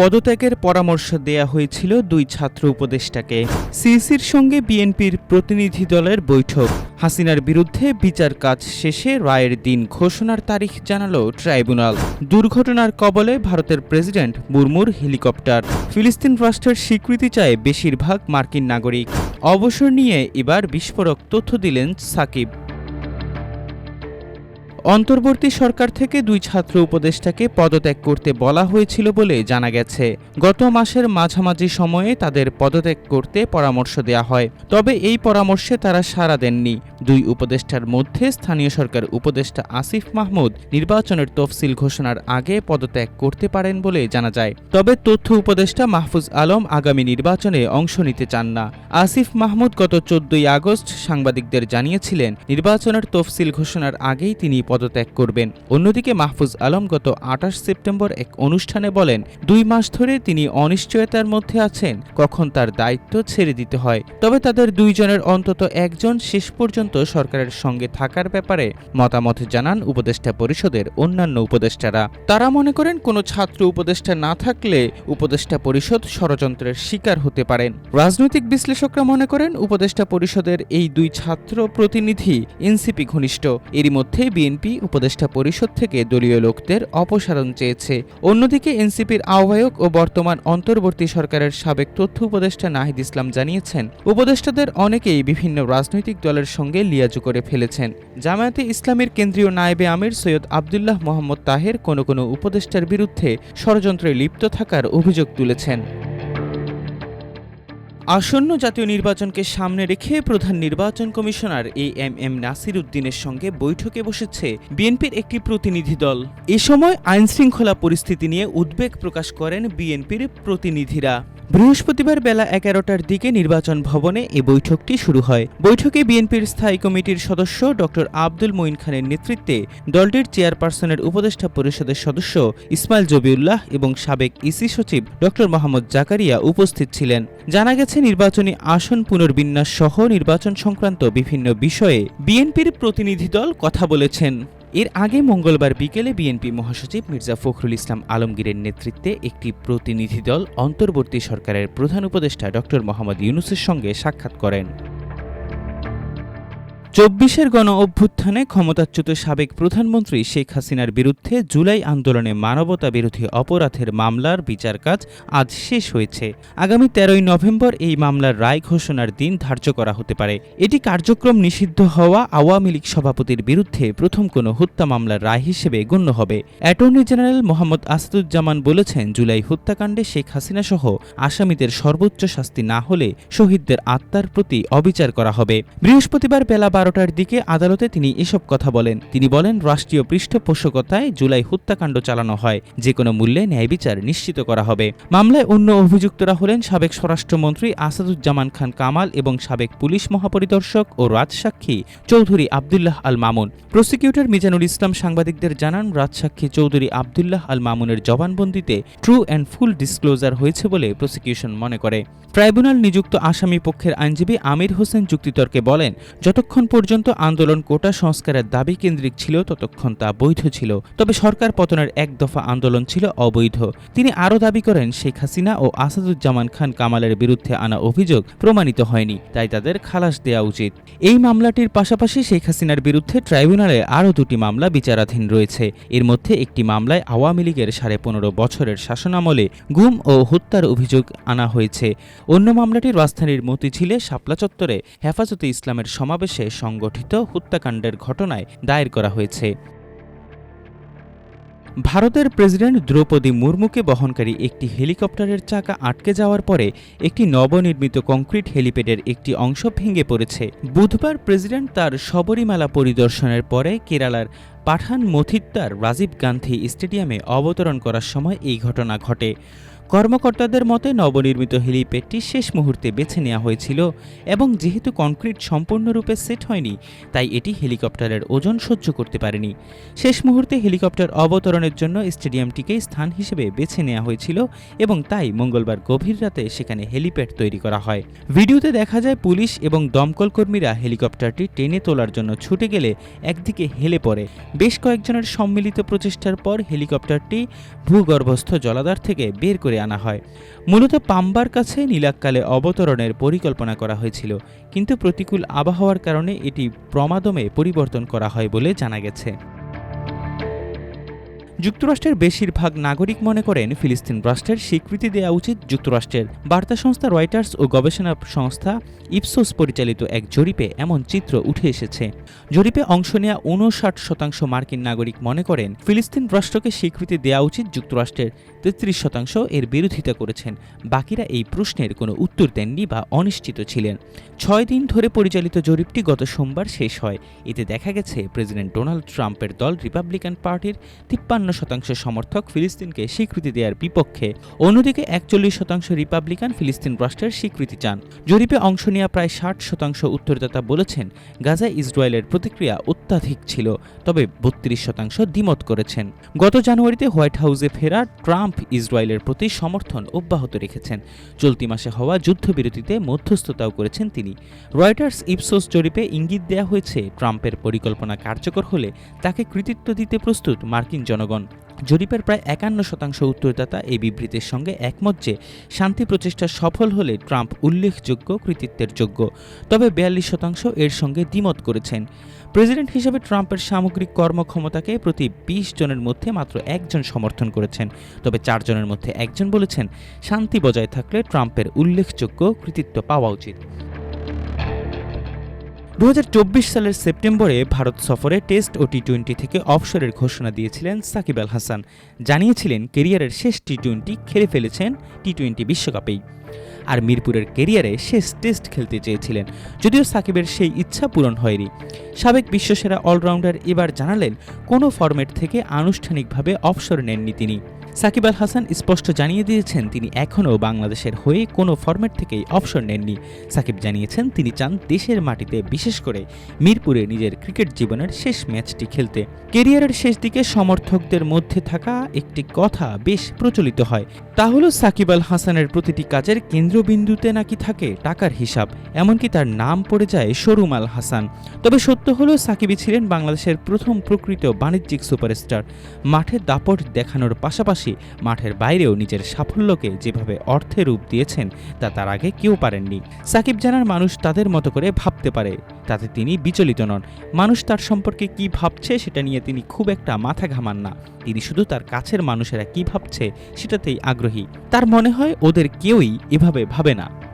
পদত্যাগের পরামর্শ দেয়া হয়েছিল দুই ছাত্র উপদেষ্টাকে। সিসির সঙ্গে বিএনপির প্রতিনিধি দলের বৈঠক। হাসিনার বিরুদ্ধে বিচার কাজ শেষে রায়ের দিন ঘোষণার তারিখ জানালো ট্রাইব্যুনাল। দুর্ঘটনার কবলে ভারতের প্রেসিডেন্ট মুরমুর হেলিকপ্টার। ফিলিস্তিন রাষ্ট্রের স্বীকৃতি চায় বেশিরভাগ মার্কিন নাগরিক। অবসর নিয়ে এবার বিস্ফোরক তথ্য দিলেন সাকিব। অন্তর্বর্তী সরকার থেকে দুই ছাত্র উপদেষ্টাকে পদত্যাগ করতে বলা হয়েছিল বলে জানা গেছে। গত মাসের মাঝামাঝি সময়ে তাদের পদত্যাগ করতে পরামর্শ দেওয়া হয়, তবে এই পরামর্শে তারা সাড়া দেননি। দুই উপদেষ্টার মধ্যে স্থানীয় সরকার উপদেষ্টা আসিফ মাহমুদ নির্বাচনের তফসিল ঘোষণার আগে পদত্যাগ করতে পারেন বলে জানা যায়। তবে তথ্য উপদেষ্টা মাহফুজ আলম আগামী নির্বাচনে অংশ নিতে চান না। আসিফ মাহমুদ গত চোদ্দই আগস্ট সাংবাদিকদের জানিয়েছিলেন, নির্বাচনের তফসিল ঘোষণার আগেই তিনি পদত্যাগ করবেন। অন্যদিকে মাহফুজ আলম গত আঠাশ সেপ্টেম্বর এক অনুষ্ঠানে বলেন, দুই মাস ধরে তিনি অনিশ্চয়তার মধ্যে আছেন, কখন তার দায়িত্ব ছেড়ে দিতে হয়। তবে তাদের দুইজনের অন্তত একজন শেষ পর্যন্ত সরকারের সঙ্গে থাকার ব্যাপারে মতামত জানান উপদেষ্টা পরিষদের অন্যান্য উপদেষ্টারা। তারা মনে করেন, কোনো ছাত্র উপদেষ্টা না থাকলে উপদেষ্টা পরিষদ ষড়যন্ত্রের শিকার হতে পারেন। রাজনৈতিক বিশ্লেষকরা মনে করেন, উপদেষ্টা পরিষদের এই দুই ছাত্র প্রতিনিধি এনসিপি ঘনিষ্ঠ। এরই মধ্যে বিএনপি উপদেষ্টা পরিষদ থেকে দলীয় লোকদের অপসারণ চেয়েছে। অন্যদিকে এনসিপির আহ্বায়ক ও বর্তমান অন্তর্বর্তী সরকারের সাবেক তথ্য উপদেষ্টা নাহিদ ইসলাম জানিয়েছেন, উপদেষ্টাদের অনেকেই বিভিন্ন রাজনৈতিক দলের সঙ্গে লিয়াজু করে ফেলেছেন। জামায়াতে ইসলামের কেন্দ্রীয় নায়েবে আমির সৈয়দ আবদুল্লাহ মোহাম্মদ তাহের কোনো কোনো উপদেষ্টার বিরুদ্ধে ষড়যন্ত্রে লিপ্ত থাকার অভিযোগ তুলেছেন। আসন্ন জাতীয় নির্বাচনকে সামনে রেখে প্রধান নির্বাচন commissioner A M M Nasir উদ্দিনের সঙ্গে বৈঠকে বসেছে বিএনপির একটি প্রতিনিধি দল। এ সময় আইনশৃঙ্খলা পরিস্থিতি নিয়ে উদ্বেগ প্রকাশ করেন বিএনপির প্রতিনিধিরা। বৃহস্পতিবার বেলা এগারোটার দিকে নির্বাচন ভবনে এ বৈঠকটি শুরু হয়। বৈঠকে বিএনপির স্থায়ী কমিটির সদস্য ডক্টর আব্দুল মঈন খানের নেতৃত্বে দলটির চেয়ারপারসনের উপদেষ্টা পরিষদের সদস্য ইসমাইল জবিউল্লাহ এবং সাবেক ইসি সচিব ডক্টর মোহাম্মদ জাকারিয়া উপস্থিত ছিলেন। জানা গেছে নির্বাচনী আসন পুনর্বিন্যাস সহ নির্বাচন সংক্রান্ত বিভিন্ন বিষয়ে বিএনপির প্রতিনিধি দল কথা বলেছেন। এর আগে মঙ্গলবার বিকেলে বিএনপি মহাসচিব মির্জা ফখরুল ইসলাম আলমগীরের নেতৃত্বে একটি প্রতিনিধি দল অন্তর্বর্তী সরকারের প্রধান উপদেষ্টা ড মোহাম্মদ ইউনুসের সঙ্গে সাক্ষাৎ করেন। চব্বিশের গণ অভ্যুত্থানে ক্ষমতাচ্যুত সাবেক প্রধানমন্ত্রী শেখ হাসিনার বিরুদ্ধে জুলাই আন্দোলনে মানবতা বিরোধী অপরাধের মামলার বিচার কাজ আজ শেষ হয়েছে। আগামী তেরোই নভেম্বর এই মামলার রায় ঘোষণার দিন ধার্য করা হতে পারে। এটি কার্যক্রম নিষিদ্ধ হওয়া আওয়ামী লীগ সভাপতির বিরুদ্ধে প্রথম কোনো হত্যা মামলার রায় হিসেবে গণ্য হবে। অ্যাটর্নি জেনারেল মোহাম্মদ আসাদুজ্জামান বলেছেন, জুলাই হত্যাকাণ্ডে শেখ হাসিনা সহ আসামিদের সর্বোচ্চ শাস্তি না হলে শহীদদের আত্মার প্রতি অবিচার করা হবে। বৃহস্পতিবার বেলা বারোটার দিকে আদালতে তিনি এসব কথা বলেন। তিনি বলেন, রাষ্ট্রীয় পৃষ্ঠপোষকতায় জুলাই হত্যাকাণ্ড চালানো হয়। যে কোনো মূল্যে ন্যায় বিচার নিশ্চিত করা হবে। মামলায় অন্য অভিযুক্তরা হলেন সাবেক স্বরাষ্ট্রমন্ত্রী আসাদুজ্জামান খান কামাল এবং সাবেক পুলিশ মহাপরিদর্শক ও রাজসাক্ষী চৌধুরী আবদুল্লাহ আল মামুন। প্রসিকিউটর মিজানুল ইসলাম সাংবাদিকদের জানান, রাজসাক্ষী চৌধুরী আবদুল্লাহ আল মামুনের জবানবন্দিতে ট্রু অ্যান্ড ফুল ডিসক্লোজার হয়েছে বলে প্রসিকিউশন মনে করে। ট্রাইব্যুনাল নিযুক্ত আসামি পক্ষের আইনজীবী আমির হোসেন যুক্তিতর্কে বলেন, যতক্ষণ পর্যন্ত আন্দোলন কোটা সংস্কারের দাবি কেন্দ্রিক ছিল, ততক্ষণ তা বৈধ ছিল। তবে সরকার পতনের এক দফা আন্দোলন ছিল অবৈধ। তিনি আরও দাবি করেন, শেখ হাসিনা ও আসাদুজ্জামান খান কামালের বিরুদ্ধে আনা অভিযোগ প্রমাণিত হয়নি, তাই তাদের খালাস দেওয়া উচিত। এই মামলাটির পাশাপাশি শেখ হাসিনার বিরুদ্ধে ট্রাইব্যুনালে আরও দুটি মামলা বিচারাধীন রয়েছে। এর মধ্যে একটি মামলায় আওয়ামী লীগের সাড়ে পনেরো বছরের শাসনামলে গুম ও হত্যার অভিযোগ আনা হয়েছে। অন্য মামলাটি রাজধানীর মতিঝিলে শাপলা চত্বরে হেফাজতে ইসলামের সমাবেশে সংগঠিত হত্যাকাণ্ডের ঘটনায় দায়ের করা হয়েছে। ভারতের প্রেসিডেন্ট দ্রৌপদী মুর্মুকে বহনকারী একটি হেলিকপ্টারের চাকা আটকে যাওয়ার পরে একটি নবনির্মিত কংক্রিট হেলিপ্যাডের একটি অংশ ভেঙে পড়েছে। বুধবার প্রেসিডেন্ট তার শবরীমালা পরিদর্শনের পরে কেরালার পাঠান মথিত্তার রাজীব গান্ধী স্টেডিয়ামে অবতরণ করার সময় এই ঘটনা ঘটে। কর্মকর্তাদের মতে নবনির্মিত হেলিপ্যাডটি শেষ মুহূর্তে বেছে নেওয়া হয়েছিল এবং যেহেতু কনক্রিট সম্পূর্ণরূপে সেট হয়নি, তাই এটি হেলিকপ্টারের ওজন সহ্য করতে পারেনি। শেষ মুহূর্তে হেলিকপ্টার অবতরণের জন্য স্টেডিয়ামটিকে স্থান হিসেবে বেছে নেওয়া হয়েছিল এবং তাই মঙ্গলবার গভীর রাতে সেখানে হেলিপ্যাড তৈরি করা হয়। ভিডিওতে দেখা যায় পুলিশ এবং দমকল কর্মীরা হেলিকপ্টারটি টেনে তোলার জন্য ছুটে গেলে একদিকে হেলে পড়ে। বেশ কয়েকজনের সম্মিলিত প্রচেষ্টার পর হেলিকপ্টারটি ভূগর্ভস্থ জলাধার থেকে বের করে আনা হয়। মূলত পাম্বার কাছে নীলাক্কালে অবতরণের পরিকল্পনা করা হয়েছিল, কিন্তু প্রতিকূল আবহাওয়ার কারণে এটি প্রমাদমে পরিবর্তন করা হয় বলে জানা গেছে। যুক্তরাষ্ট্রের বেশিরভাগ নাগরিক মনে করেন ফিলিস্তিন রাষ্ট্রের স্বীকৃতি দেওয়া উচিত যুক্তরাষ্ট্রের। বার্তা সংস্থা রয়টার্স ও গবেষণা সংস্থা ইপসোস পরিচালিত এক জরিপে এমন চিত্র উঠে এসেছে। জরিপে অংশ নেওয়া উনষাট শতাংশ মার্কিন নাগরিক মনে করেন ফিলিস্তিন রাষ্ট্রকে স্বীকৃতি দেওয়া উচিত যুক্তরাষ্ট্রের তেত্রিশ শতাংশ এর বিরোধিতা করেছেন। বাকিরা এই প্রশ্নের কোনো উত্তর দেননি বা অনিশ্চিত ছিলেন। ছয় দিন ধরে পরিচালিত জরিপটি গত সোমবার শেষ হয়। এতে দেখা গেছে, প্রেসিডেন্ট ডোনাল্ড ট্রাম্পের দল রিপাবলিকান পার্টির তিপ্পান্ন শতাংশ সমর্থক ফিলিস্তিনকে স্বীকৃতি দেওয়ার বিপক্ষে। অন্যদিকে একচল্লিশ শতাংশ রিপাবলিকান ফিলিস্তিন রাষ্ট্রের স্বীকৃতি চান। জরিপে অংশ নেওয়া প্রায় ষাট শতাংশ উত্তরদাতা বলেছেন, গাজা ইসরায়েলের প্রতিক্রিয়া অত্যাধিক ছিল, তবে বত্রিশ শতাংশ দ্বিমত করেছেন। গত জানুয়ারিতে হোয়াইট হাউসে ফেরা ট্রাম্প ইসরায়েলের প্রতি সমর্থন অব্যাহত রেখেছেন। চলতি মাসে হওয়া যুদ্ধবিরতিতে মধ্যস্থতাও করেছেন তিনি। রয়টার্স ইপসোস জরিপে ইঙ্গিত দেওয়া হয়েছে, ট্রাম্পের পরিকল্পনা কার্যকর হলে তাকে কৃতিত্ব দিতে প্রস্তুত মার্কিন জনগণ। জরিপের প্রায় একান্ন শতাংশ উত্তরদাতা এই বিবৃতির সঙ্গে একমত যে, শান্তি প্রচেষ্টা সফল হলে ট্রাম্প উল্লেখযোগ্য, কৃতিত্বের যোগ্য। তবে বিয়াল্লিশ শতাংশ এর সঙ্গে দ্বিমত করেছেন। প্রেসিডেন্ট হিসেবে ট্রাম্পের সামগ্রিক কর্মক্ষমতাকে প্রতি বিশ জনের মধ্যে মাত্র একজন সমর্থন করেছেন। তবে চারজনের মধ্যে একজন বলেছেন, শান্তি বজায় থাকলে ট্রাম্পের উল্লেখযোগ্য, কৃতিত্ব পাওয়া উচিত। দু হাজার চব্বিশ সালের সেপ্টেম্বরে ভারত সফরে টেস্ট ও টি টোয়েন্টি থেকে অবসরের ঘোষণা দিয়েছিলেন সাকিব আল হাসান। জানিয়েছিলেন, কেরিয়ারের শেষ টি টোয়েন্টি খেলে ফেলেছেন টি টোয়েন্টি বিশ্বকাপেই। আর মিরপুরের কেরিয়ারে শেষ টেস্ট খেলতে চেয়েছিলেন, যদিও সাকিবের সেই ইচ্ছা পূরণ হয়নি। সাবেক বিশ্বসেরা অলরাউন্ডার এবার জানালেন, কোনো ফরম্যাট থেকে আনুষ্ঠানিকভাবে অবসর নেননি তিনি। সাকিব আল হাসান স্পষ্ট জানিয়ে দিয়েছেন তিনি এখনও বাংলাদেশের হয়ে কোনো ফরম্যাট থেকেই অবসর নেননি। সাকিব জানিয়েছেন তিনি চান দেশের মাটিতে বিশেষ করে মিরপুরে নিজের ক্রিকেট জীবনের শেষ ম্যাচটি খেলতে। কেরিয়ারের শেষ দিকে সমর্থকদের মধ্যে থাকা একটি কথা বেশ প্রচলিত হয়। তা হলো সাকিব আল হাসানের প্রতিটি কাজের কেন্দ্রবিন্দুতে নাকি থাকে টাকার হিসাব, এমনকি তার নাম পড়ে যায় শরুম আল হাসান। তবে সত্য হলো সাকিবই ছিলেন বাংলাদেশের প্রথম প্রকৃত বাণিজ্যিক সুপারস্টার। মাঠে দাপট দেখানোর পাশাপাশি মাঠের বাইরেও নিজের সাফল্যকে যেভাবে অর্থে রূপ দিয়েছেন, তা তার আগে কেউ পারেননি। সাকিব জানার মানুষ তাদের মতো করে ভাবতে পারে, তাতে তিনি বিচলিত নন। মানুষ তার সম্পর্কে কি ভাবছে সেটা নিয়ে তিনি খুব একটা মাথা ঘামান না। তিনি শুধু তার কাছের মানুষেরা কি ভাবছে সেটাতেই আগ্রহী। তার মনে হয় ওদের কেউই এভাবে ভাবে না।